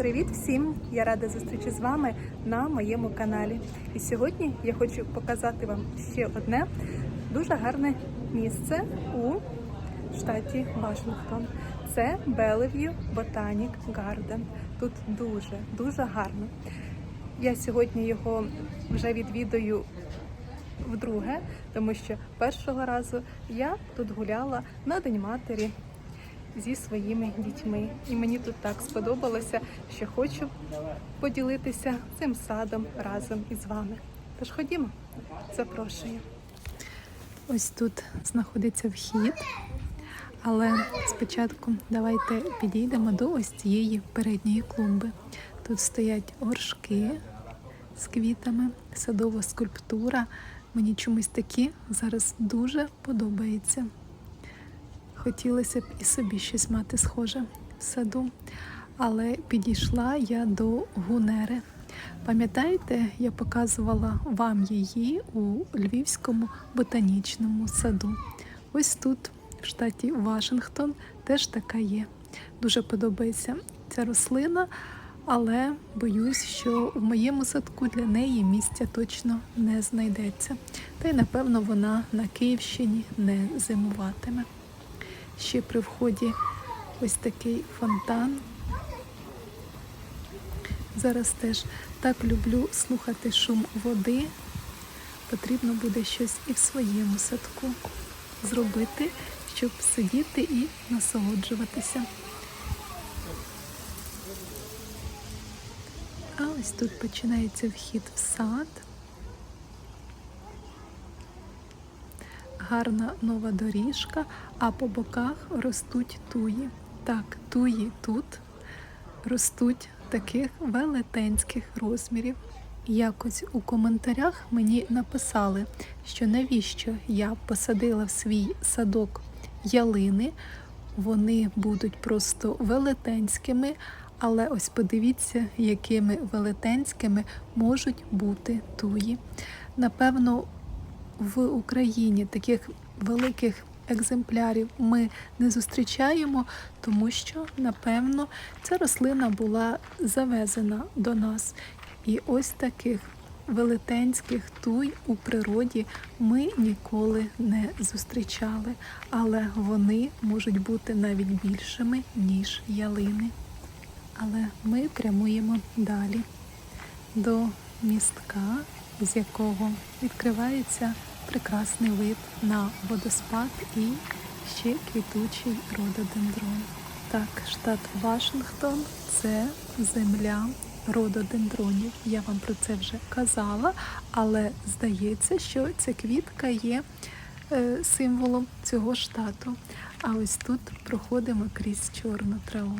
Привіт всім! Я рада зустрічі з вами на моєму каналі. І сьогодні я хочу показати вам ще одне дуже гарне місце у штаті Вашингтон. Це Bellevue Botanic Garden. Тут дуже дуже гарно. Я сьогодні його вже відвідую вдруге, тому що першого разу я тут гуляла на День матері зі своїми дітьми. І мені тут так сподобалося, що хочу поділитися цим садом разом із вами. Тож ходімо, запрошую. Ось тут знаходиться вхід, але спочатку давайте підійдемо до ось цієї передньої клумби. Тут стоять горшки з квітами, садова скульптура. Мені чомусь такі зараз дуже подобається. Хотілося б і собі щось мати схоже в саду, але підійшла я до гунери. Пам'ятаєте, я показувала вам її у Львівському ботанічному саду. Ось тут, в штаті Вашингтон, теж така є. Дуже подобається ця рослина, але боюсь, що в моєму садку для неї місця точно не знайдеться. Та й напевно вона на Київщині не зимуватиме. Ще при вході ось такий фонтан. Зараз теж так люблю слухати шум води. Потрібно буде щось і в своєму садку зробити, щоб сидіти і насолоджуватися. А ось тут починається вхід в сад. Гарна нова доріжка, а по боках ростуть туї. Так, туї тут ростуть таких велетенських розмірів. Якось у коментарях мені написали, що навіщо я посадила в свій садок ялини, вони будуть просто велетенськими, але ось подивіться, якими велетенськими можуть бути туї. Напевно, в Україні таких великих екземплярів ми не зустрічаємо, тому що, напевно, ця рослина була завезена до нас. І ось таких велетенських туй у природі ми ніколи не зустрічали, але вони можуть бути навіть більшими, ніж ялини. Але ми прямуємо далі до містка, з якого відкривається прекрасний вид на водоспад і ще квітучий рододендрон. Так, штат Вашингтон це земля рододендронів. Я вам про це вже казала, але здається, що ця квітка є е, символом цього штату. А ось тут проходимо крізь чорну траву.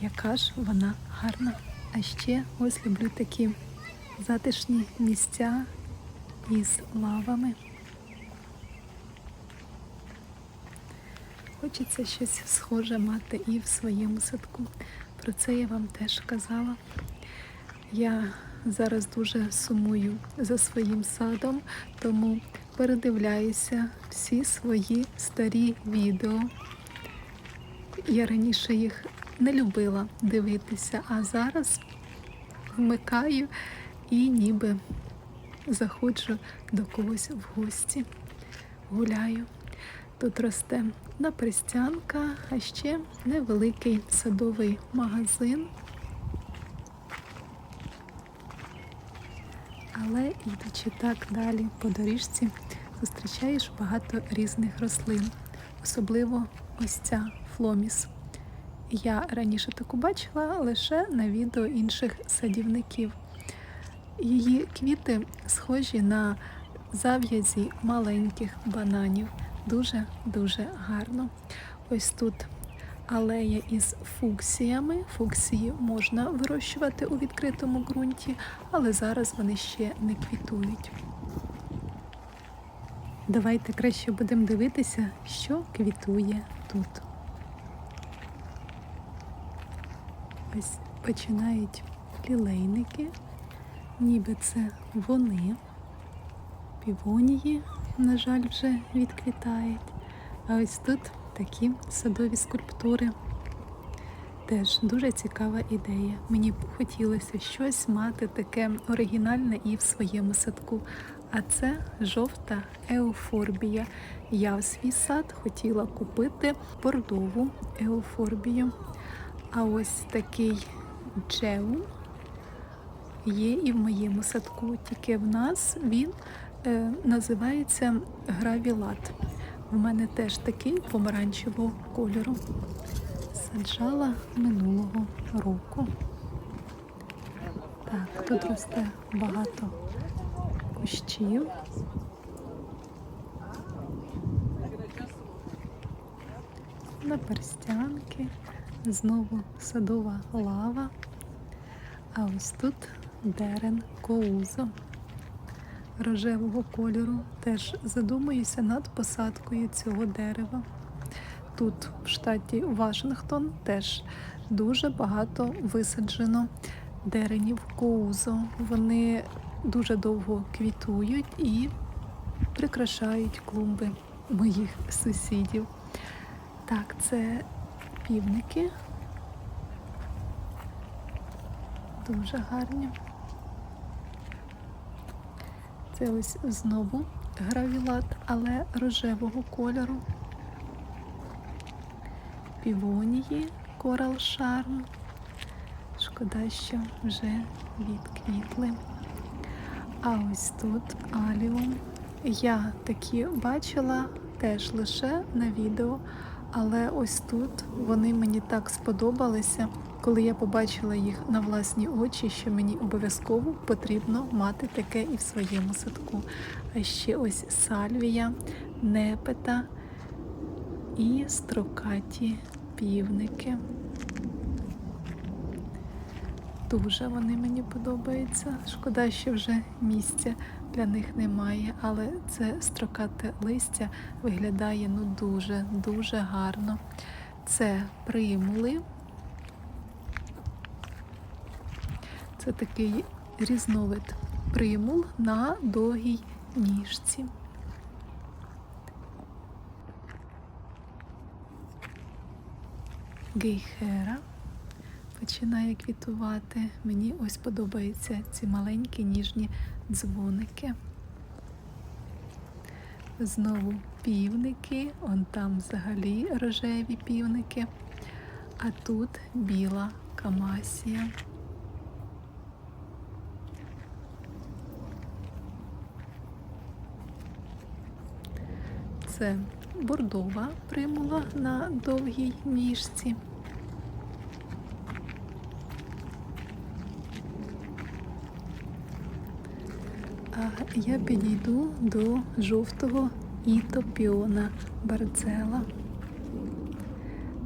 Яка ж вона гарна. А ще ось люблю такі затишні місця із лавами. Хочеться щось схоже мати і в своєму садку. Про це я вам теж казала. Я зараз дуже сумую за своїм садом, тому передивляюся всі свої старі відео. Я раніше їх не любила дивитися, а зараз вмикаю і ніби заходжу до когось в гості, гуляю. Тут росте напристянка, а ще невеликий садовий магазин. Але йдучи так далі по доріжці, зустрічаєш багато різних рослин, особливо ось ця фломіс. Я раніше таку бачила лише на відео інших садівників. Її квіти схожі на зав'язі маленьких бананів. Дуже-дуже гарно. Ось тут алея із фуксіями. Фуксії можна вирощувати у відкритому ґрунті, але зараз вони ще не квітують. Давайте краще будемо дивитися, що квітує тут. Ось починають лілейники ніби це вони. Півонії, на жаль, вже відквітають. А ось тут такі садові скульптури. Теж дуже цікава ідея. Мені б хотілося щось мати таке оригінальне і в своєму садку. А це жовта еуфорбія. Я в свій сад хотіла купити бордову еуфорбію. А ось такий джеум є і в моєму садку. Тільки в нас він е, називається гравілат. В мене теж такий помаранчевого кольору. Саджала минулого року. Так, тут росте багато кущів. Наперстянки, знову садова лава. А ось тут дерен коузо рожевого кольору. Теж задумуюся над посадкою цього дерева. Тут, в штаті Вашингтон, теж дуже багато висаджено деренів коузо. Вони дуже довго квітують і прикрашають клумби моїх сусідів. Так, це півники. Дуже гарні. Це ось знову гравілат, але рожевого кольору. Півонії Coral Charm. Шкода, що вже відквітли. А ось тут аліум. Я такі бачила теж лише на відео, але ось тут вони мені так сподобалися, коли я побачила їх на власні очі, що мені обов'язково потрібно мати таке і в своєму садку. А ще ось сальвія, непета і строкаті півники. Дуже вони мені подобаються. Шкода, що вже місця для них немає, але це строкате листя виглядає ну дуже-дуже гарно. Це примули. Це такий різновид примул на довгій ніжці. Гейхера починає квітувати. Мені ось подобаються ці маленькі ніжні дзвоники. Знову півники, он там взагалі рожеві півники, а тут біла камасія. Це бордова примула на довгій ніжці. А я підійду до жовтого ітопіона Барцела.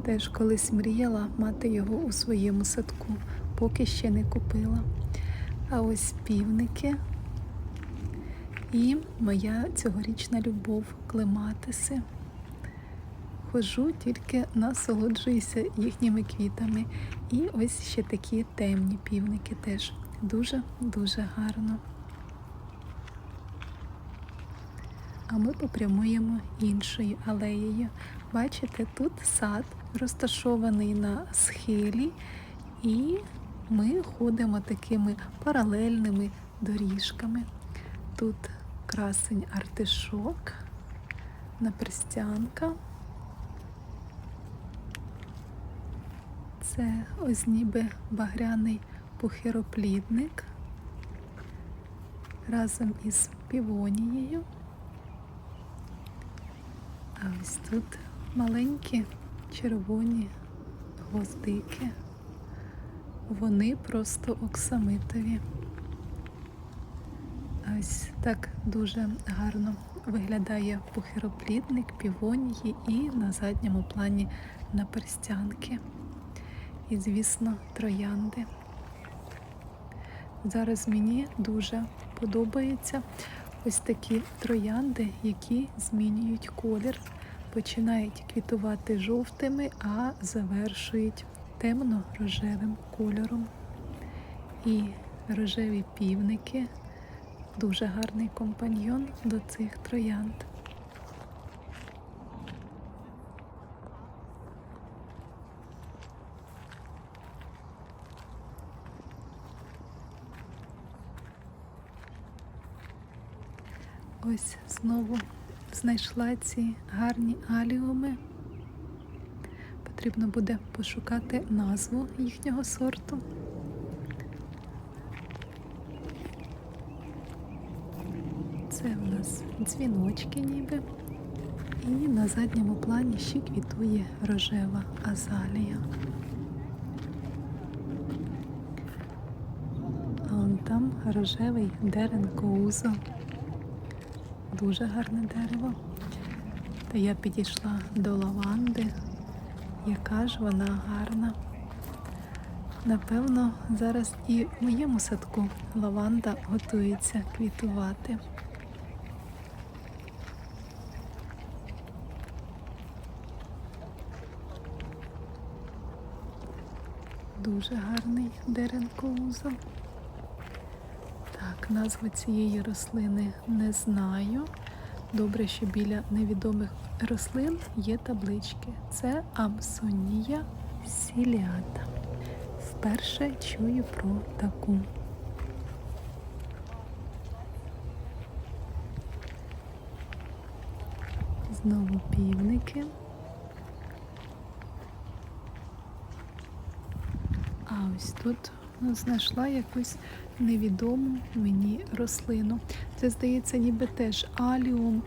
Теж колись мріяла мати його у своєму садку, поки ще не купила. А ось півники і моя цьогорічна любов клематиси. Хожу, тільки насолоджуюся їхніми квітами. І ось ще такі темні півники теж дуже-дуже гарно. А ми попрямуємо іншою алеєю. Бачите, тут сад розташований на схилі, і ми ходимо такими паралельними доріжками. Тут красень артишок, наперстянка. Це ось ніби багряний пухироплідник разом із півонією. А ось тут маленькі червоні гвоздики. Вони просто оксамитові. Ось так дуже гарно виглядає пухироплідник, півонії і на задньому плані наперстянки. І, звісно, троянди. Зараз мені дуже подобаються ось такі троянди, які змінюють колір, починають квітувати жовтими, а завершують темно-рожевим кольором. І рожеві півники Дуже гарний компаньйон до цих троянд. Ось знову знайшла ці гарні аліуми. Потрібно буде пошукати назву їхнього сорту. Дзвіночки ніби. І на задньому плані ще квітує рожева азалія. А он там рожевий дерен коузо. Дуже гарне дерево. Та я підійшла до лаванди. Яка ж вона гарна. Напевно, зараз і в моєму садку лаванда готується квітувати. Дуже гарний деренкоуза. Так, назви цієї рослини не знаю. Добре, що біля невідомих рослин є таблички. Це Амсонія сіліата. Вперше чую про таку. Знову півники. А ось тут знайшла якусь невідому мені рослину. Це здається, ніби теж аліум,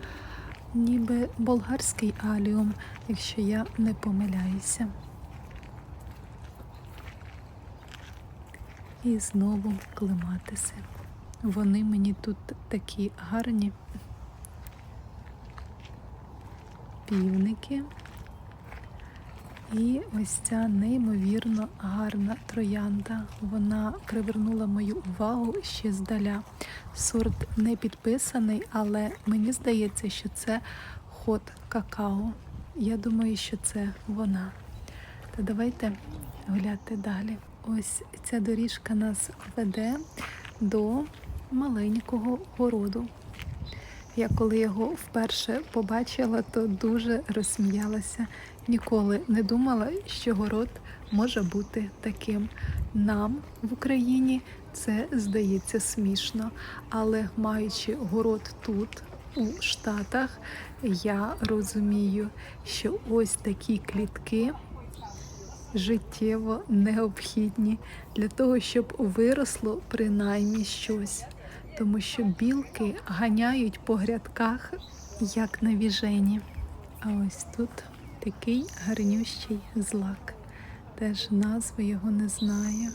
ніби болгарський аліум, якщо я не помиляюся. І знову клематиси. Вони мені тут такі гарні. Півники. І ось ця неймовірно гарна троянда. Вона привернула мою увагу ще здаля. Сорт не підписаний, але мені здається, що це ход какао. Я думаю, що це вона. Та давайте гуляти далі. Ось ця доріжка нас веде до маленького городу. Я коли його вперше побачила, то дуже розсміялася. Ніколи не думала, що город може бути таким. Нам в Україні це здається смішно, але маючи город тут, у Штатах, я розумію, що ось такі клітки життєво необхідні для того, щоб виросло принаймні щось. Тому що білки ганяють по грядках, як на віжені. А ось тут такий гарнющий злак. Теж назви його не знаю.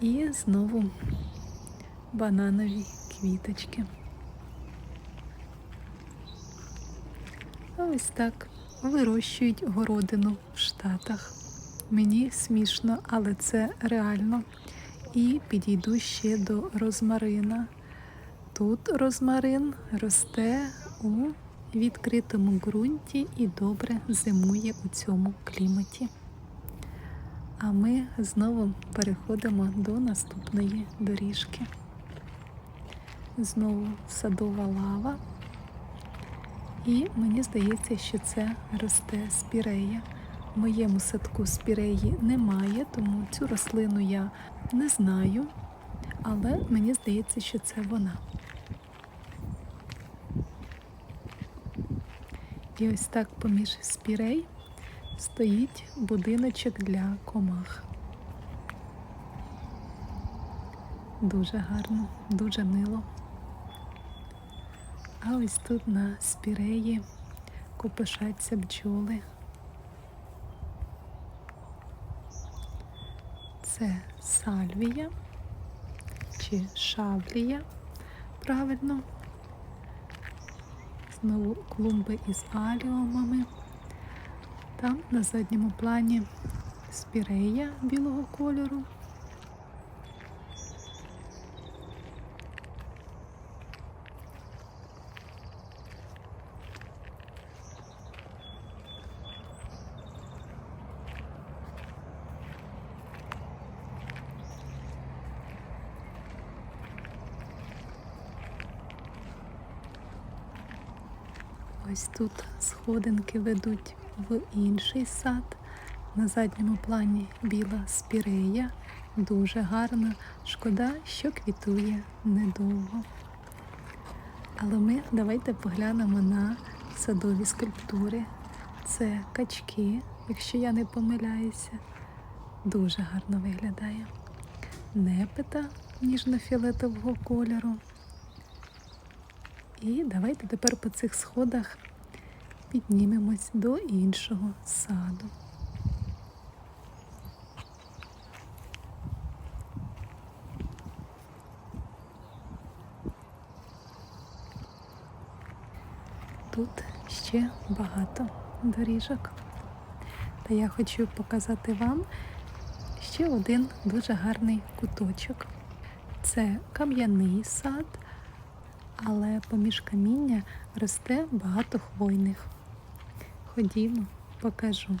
І знову бананові квіточки. Ось так вирощують городину в Штатах. Мені смішно, але це реально. І підійду ще до розмарина. Тут розмарин росте у відкритому ґрунті і добре зимує у цьому кліматі. А ми знову переходимо до наступної доріжки. Знову садова лава. І мені здається, що це росте спірея. В моєму садку спіреї немає, тому цю рослину я не знаю, але мені здається, що це вона. І ось так поміж спірей стоїть будиночок для комах. Дуже гарно, дуже мило. А ось тут на спіреї копишаться бджоли. Це сальвія чи шавлія, правильно. Клумби із аліумами. Там на задньому плані спірея білого кольору. Ось тут сходинки ведуть в інший сад. На задньому плані біла спірея. Дуже гарна. Шкода, що квітує недовго. Але ми давайте поглянемо на садові скульптури. Це качки, якщо я не помиляюся. Дуже гарно виглядає. Непита ніжно-фіолетового кольору. І давайте тепер по цих сходах піднімемось до іншого саду. Тут ще багато доріжок. Та я хочу показати вам ще один дуже гарний куточок. Це кам'яний сад, але поміж каміння росте багато хвойних. Ходімо, покажу.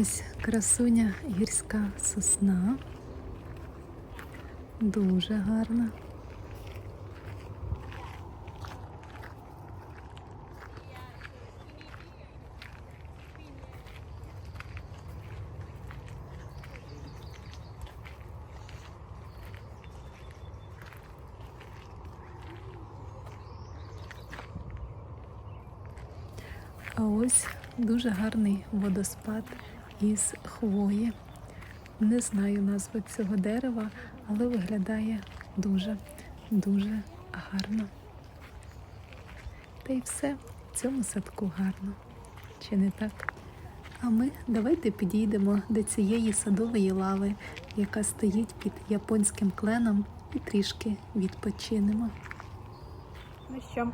Ось красуня гірська сосна. Дуже гарна. А ось дуже гарний водоспад із хвої. Не знаю назви цього дерева, але виглядає дуже, дуже гарно. Та й все в цьому садку гарно. Чи не так? А ми давайте підійдемо до цієї садової лави, яка стоїть під японським кленом, і трішки відпочинемо. Ну що,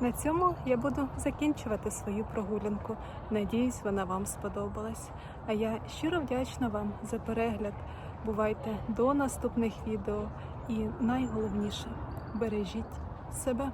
на цьому я буду закінчувати свою прогулянку. Надіюсь, вона вам сподобалась. А я щиро вдячна вам за перегляд. Бувайте до наступних відео і найголовніше бережіть себе.